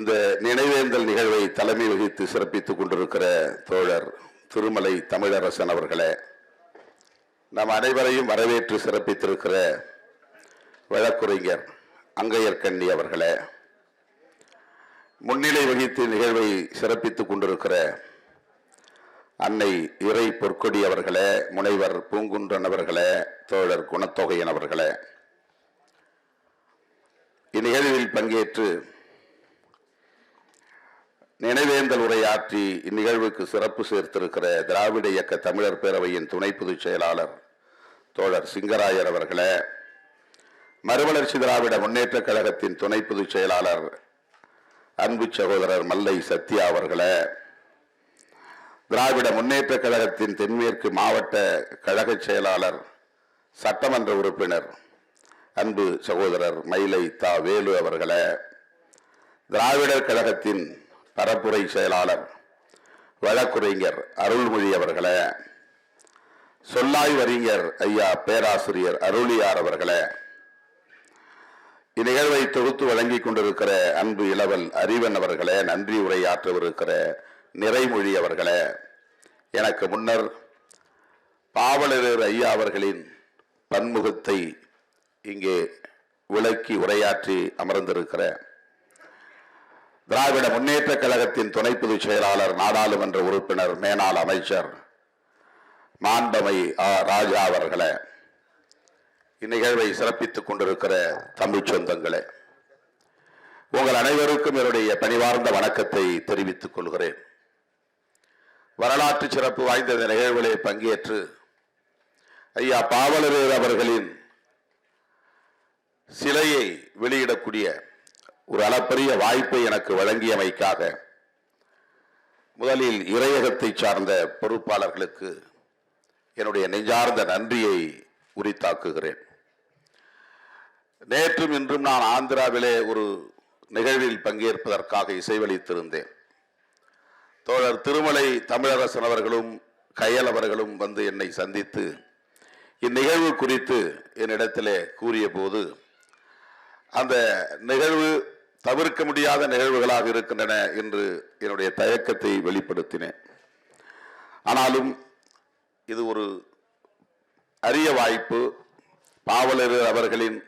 இந்த நினைவேந்தல் நிகழ்வை தலைமை வகித்து சிறப்பித்துக் கொண்டிருக்கிற தோழர் திருமலை தமிழரசன் அவர்களே நம் அனைவரையும் வரவேற்று சிறப்பித்திருக்கிற வழக்குரைஞர் அங்கையர்கண்ணி அவர்களே முன்னிலை வகித்து நிகழ்வை சிறப்பித்துக் கொண்டிருக்கிற அன்னை இறை பொற்கொடி அவர்களே முனைவர் பூங்குன்றன் அவர்களே தோழர் குணத்தொகையன் அவர்களே இந்நிகழ்வில் பங்கேற்று நினைவேந்தல் உரையாற்றி இந்நிகழ்வுக்கு சிறப்பு சேர்த்திருக்கிற திராவிட இயக்க தமிழர் பேரவையின் துணை பொதுச் செயலாளர் தோழர் சிங்கராயர் அவர்களே மறுமலர்ச்சி திராவிட முன்னேற்றக் கழகத்தின் துணை பொதுச் செயலாளர் அன்பு சகோதரர் மல்லை சத்யா அவர்களே திராவிட முன்னேற்றக் கழகத்தின் தென்மேற்கு மாவட்ட கழக செயலாளர் சட்டமன்ற உறுப்பினர் அன்பு சகோதரர் மயிலை தா வேலு அவர்களே திராவிடர் கழகத்தின் பரப்புரை செயலாளர் வழக்குரைஞர் அருள்மொழி அவர்களே சொல்லாய்வறிஞர் ஐயா பேராசிரியர் அருளியார் அவர்களே இந்நிகழ்வை தொகுத்து வழங்கிக் கொண்டிருக்கிற அன்பு இளவல் அறிவன் அவர்களே நன்றி உரையாற்றவிருக்கிற நிறைமொழி அவர்களே எனக்கு முன்னர் பாவலரர் ஐயா அவர்களின் பன்முகத்தை இங்கே விளக்கி உரையாற்றி அமர்ந்திருக்கிறேன் திராவிட முன்னேற்ற கழகத்தின் துணை பொதுச் செயலாளர் நாடாளுமன்ற உறுப்பினர் மேனாள் அமைச்சர் மாண்பமை ராஜா அவர்களே இந்நிகழ்வை சிறப்பித்துக் கொண்டிருக்கிற தமிழ் சொந்தங்களே உங்கள் அனைவருக்கும் என்னுடைய பணிவார்ந்த வணக்கத்தை தெரிவித்துக் கொள்கிறேன். வரலாற்று சிறப்பு வாய்ந்த இந்த நிகழ்வுகளை பங்கேற்று ஐயா பாவலரேர் அவர்களின் சிலையை வெளியிடக்கூடிய ஒரு அளப்பரிய வாய்ப்பை எனக்கு வழங்கியமைக்காக முதலில் இறையகத்தை சார்ந்த பொறுப்பாளர்களுக்கு என்னுடைய நெஞ்சார்ந்த நன்றியை உரித்தாக்குகிறேன். நேற்றும் இன்றும் நான் ஆந்திராவிலே ஒரு நிகழ்வில் பங்கேற்பதற்காக இசைவளித்திருந்தேன். தோழர் திருமலை தமிழரசன் அவர்களும் கையல் அவர்களும் வந்து என்னை சந்தித்து இந்நிகழ்வு குறித்து என்னிடத்திலே கூறிய போது அந்த நிகழ்வு தவிர்க்க முடியாத நிகழ்வுகளாக இருக்கின்றன என்று என்னுடைய தயக்கத்தை வெளிப்படுத்தினேன். ஆனாலும் இது ஒரு அரிய வாய்ப்பு. பாவலர் அவர்களின்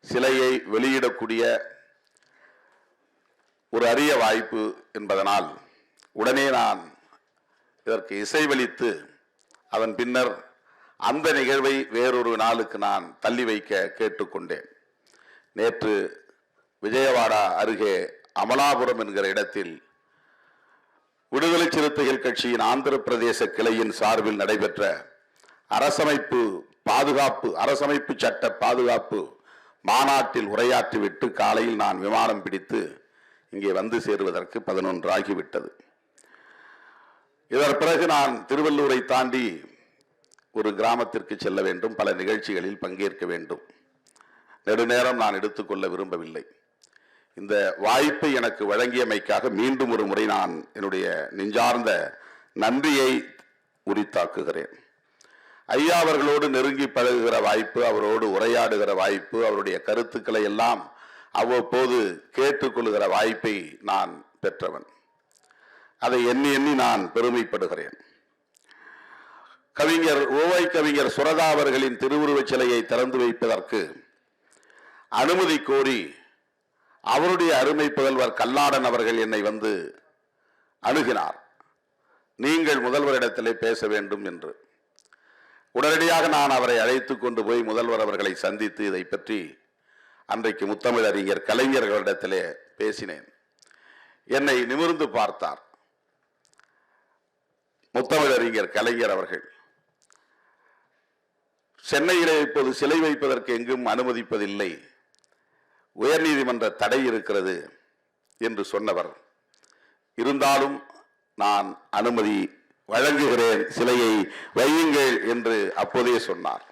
சிலையை வெளியிடக்கூடிய ஒரு அரிய வாய்ப்பு என்பதனால் உடனே நான் இதற்கு இசைவளித்து அதன் பின்னர் அந்த நிகழ்வை வேறொரு நாளுக்கு நான் தள்ளி வைக்க கேட்டுக்கொண்டேன். நேற்று விஜயவாடா அருகே அமலாபுரம் என்கிற இடத்தில் விடுதலை சிறுத்தைகள் கட்சியின் ஆந்திர பிரதேச கிளையின் சார்பில் நடைபெற்ற அரசமைப்பு பாதுகாப்பு அரசமைப்பு சட்ட பாதுகாப்பு மாநாட்டில் உரையாற்றிவிட்டு காலையில் நான் விமானம் பிடித்து இங்கே வந்து சேருவதற்கு பதினொன்று ஆகிவிட்டது இதன் பிறகு நான் திருவள்ளூரை தாண்டி ஒரு கிராமத்திற்கு செல்ல வேண்டும். பல நிகழ்ச்சிகளில் பங்கேற்க வேண்டும். நெடுநேரம் நான் எடுத்துக்கொள்ள விரும்பவில்லை. இந்த வாய்ப்பை எனக்கு வழங்கியமைக்காக மீண்டும் ஒரு முறை நான் என்னுடைய நெஞ்சார்ந்த நன்றியை உரித்தாக்குகிறேன். ஐயா அவர்களோடு நெருங்கி பழகுகிற வாய்ப்பு அவரோடு உரையாடுகிற வாய்ப்பு அவருடைய கருத்துக்களை எல்லாம் அவ்வப்போது கேட்டுக்கொள்கிற வாய்ப்பை நான் பெற்றவன். அதை எண்ணி எண்ணி நான் பெருமைப்படுகிறேன். கவிஞர் ஓவை கவிஞர் சுரதா அவர்களின் திருவுருவச் சிலையை திறந்து வைப்பதற்கு அனுமதி கோரி அவருடைய அருமை புதல்வர் கல்லாடன் அவர்கள் என்னை வந்து அணுகினார். நீங்கள் முதல்வரிடத்திலே பேச வேண்டும் என்று. உடனடியாக நான் அவரை அழைத்து கொண்டு போய் முதல்வர் அவர்களை சந்தித்து இதை பற்றி அன்றைக்கு முத்தமிழறிஞர் கலைஞர்களிடத்திலே பேசினேன். என்னை நிமிர்ந்து பார்த்தார். முத்தமிழறிஞர் கலைஞர் அவர்கள். சென்னையிலே இப்போது சிலை வைப்பதற்கு எங்கும் அனுமதிப்பதில்லை. உயர்நீதிமன்ற தடை இருக்கிறது என்று சொன்னவர். இருந்தாலும் நான் அனுமதி வழங்குகிறேன் சிலையை வையுங்கள் என்று அப்போதே சொன்னார்.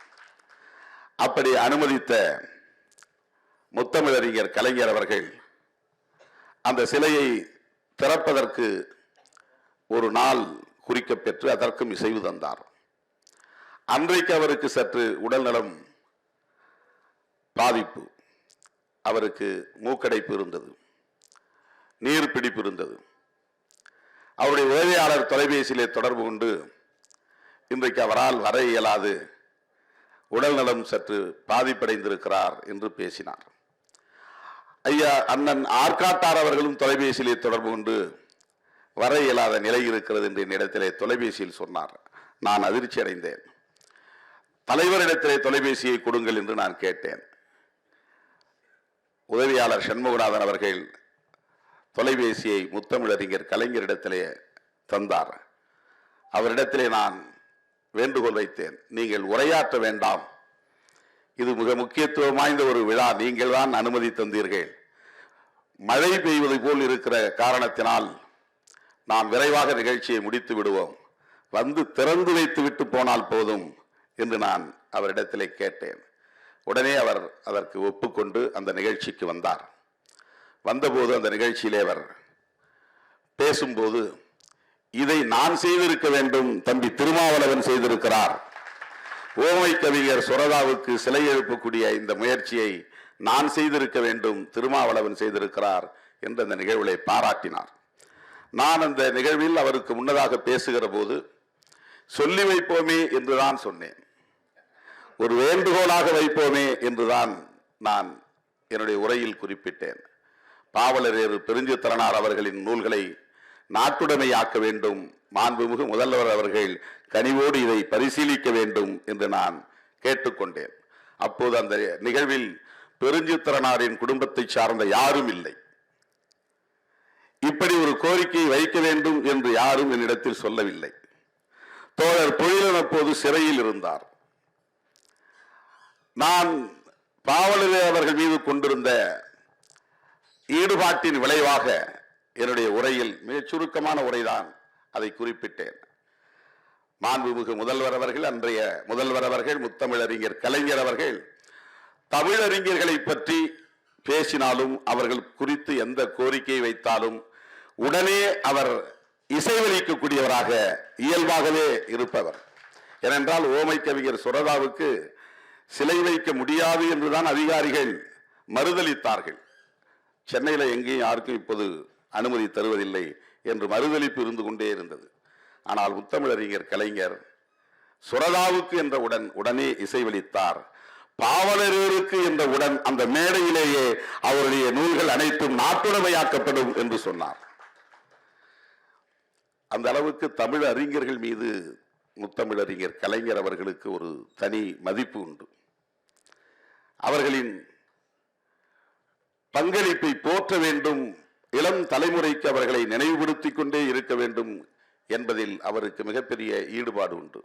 அப்படி அனுமதித்த முத்தமிழறிஞர் கலைஞர் அவர்கள் அந்த சிலையை திறப்பதற்கு ஒரு நாள் குறிக்கப்பெற்று அதற்கும் இசைவு தந்தார். அன்றைக்கு அவருக்கு சற்று உடல்நலம் பாதிப்பு. அவருக்கு மூக்கடைப்பு இருந்தது. நீர் பிடிப்பு இருந்தது. அவருடைய உதவியாளர் தொலைபேசியிலே தொடர்பு கொண்டு இன்றைக்கு அவரால் வர இயலாது உடல்நலம் சற்று பாதிப்படைந்திருக்கிறார் என்று பேசினார். ஐயா அண்ணன் ஆர்காட்டார் அவர்களும் தொலைபேசியிலே தொடர்பு கொண்டு வர இயலாத நிலை இருக்கிறது என்று என்னிடத்திலே தொலைபேசியில் சொன்னார். நான் அதிர்ச்சி அடைந்தேன் தலைவரிடத்திலே தொலைபேசியை கொடுங்கள் என்று நான் கேட்டேன். உதவியாளர் சண்முகநாதன் அவர்கள் தொலைபேசியை முத்தமிழறிஞர் கலைஞரிடத்திலே தந்தார். அவரிடத்திலே நான் வேண்டுகோள் வைத்தேன். நீங்கள் உரையாற்ற வேண்டாம். இது மிக முக்கியத்துவம் வாய்ந்த ஒரு விழா. நீங்கள் தான் அனுமதி தந்தீர்கள். மழை பெய்வது போல் இருக்கிற காரணத்தினால் நாம் விரைவாக நிகழ்ச்சியை முடித்து விடுவோம். வந்து திறந்து வைத்து விட்டு போனால் போதும் என்று நான் அவரிடத்திலே கேட்டேன். உடனே அவர் அதற்கு ஒப்புக்கொண்டு அந்த நிகழ்ச்சிக்கு வந்தார். வந்தபோது அந்த நிகழ்ச்சியிலே அவர் பேசும்போது இதை நான் செய்திருக்க வேண்டும் தம்பி திருமாவளவன் செய்திருக்கிறார். ஓமை கவிஞர் சுரதாவுக்கு சிலை எழுப்பக்கூடிய இந்த முயற்சியை நான் செய்திருக்க வேண்டும் திருமாவளவன் செய்திருக்கிறார் என்று அந்த நிகழ்வுகளை பாராட்டினார். நான் அந்த நிகழ்வில் அவருக்கு முன்னதாக பேசுகிற போது சொல்லி வைப்போமே என்றுதான் சொன்னேன். ஒரு வேண்டுகோளாக வைப்போமே என்றுதான் நான் என்னுடைய உரையில் குறிப்பிட்டேன். பாவலரேறு பெருஞ்சித்திரனார் அவர்களின் நூல்களை நாட்டுடைமையாக்க வேண்டும். மாண்புமிகு முதல்வர் அவர்கள் கனிவோடு இதை பரிசீலிக்க வேண்டும் என்று நான் கேட்டுக்கொண்டேன். அப்போது அந்த நிகழ்வில் பெருஞ்சித்திரனாரின் குடும்பத்தை சார்ந்த யாரும் இல்லை. இப்படி ஒரு கோரிக்கையை வைக்க வேண்டும் என்று யாரும் என்னிடத்தில் சொல்லவில்லை. தோழர் பொழிலன் அப்போது சிறையில் இருந்தார். நான் பாவலரே அவர்கள் மீது கொண்டிருந்த ஈடுபாட்டின் விளைவாக என்னுடைய உரையில் மிகச் சுருக்கமான உரைதான் அதை குறிப்பிட்டேன். மாண்புமிகு முதல்வர் அவர்கள் அன்றைய முதல்வர் அவர்கள் முத்தமிழறிஞர் கலைஞர் அவர்கள் தமிழறிஞர்களை பற்றி பேசினாலும் அவர்கள் குறித்து எந்த கோரிக்கை வைத்தாலும் உடனே அவர் இசைவளிக்கக்கூடியவராக இயல்பாகவே இருப்பவர். ஏனென்றால் ஓமை கவிஞர் சுரதாவுக்கு சிலை வைக்க முடியாது என்றுதான் அதிகாரிகள் மறுதளித்தார்கள் சென்னையில் எங்கேயும் யாருக்கும் இப்போது அனுமதி தருவதில்லை என்று மறுதளிப்பு இருந்து கொண்டே இருந்தது. ஆனால் முத்தமிழறிஞர் கலைஞர் சுரதாவுக்கு என்ற உடன் உடனே இசைவளித்தார் பாவலரேருக்கு என்ற உடன் அந்த மேடையிலேயே அவருடைய நூல்கள் அனைத்தும் நாட்டுடைமையாக்கப்படும் என்று சொன்னார். அந்த அளவுக்கு தமிழ் அறிஞர்கள் மீது முத்தமிழறிஞர் கலைஞர் அவர்களுக்கு ஒரு தனி மதிப்பு உண்டு. அவர்களின் பங்களிப்பை போற்ற வேண்டும் இளம் தலைமுறைக்கு அவர்களை நினைவுபடுத்திக் கொண்டே இருக்க வேண்டும் என்பதில் அவருக்கு மிகப்பெரிய ஈடுபாடு உண்டு.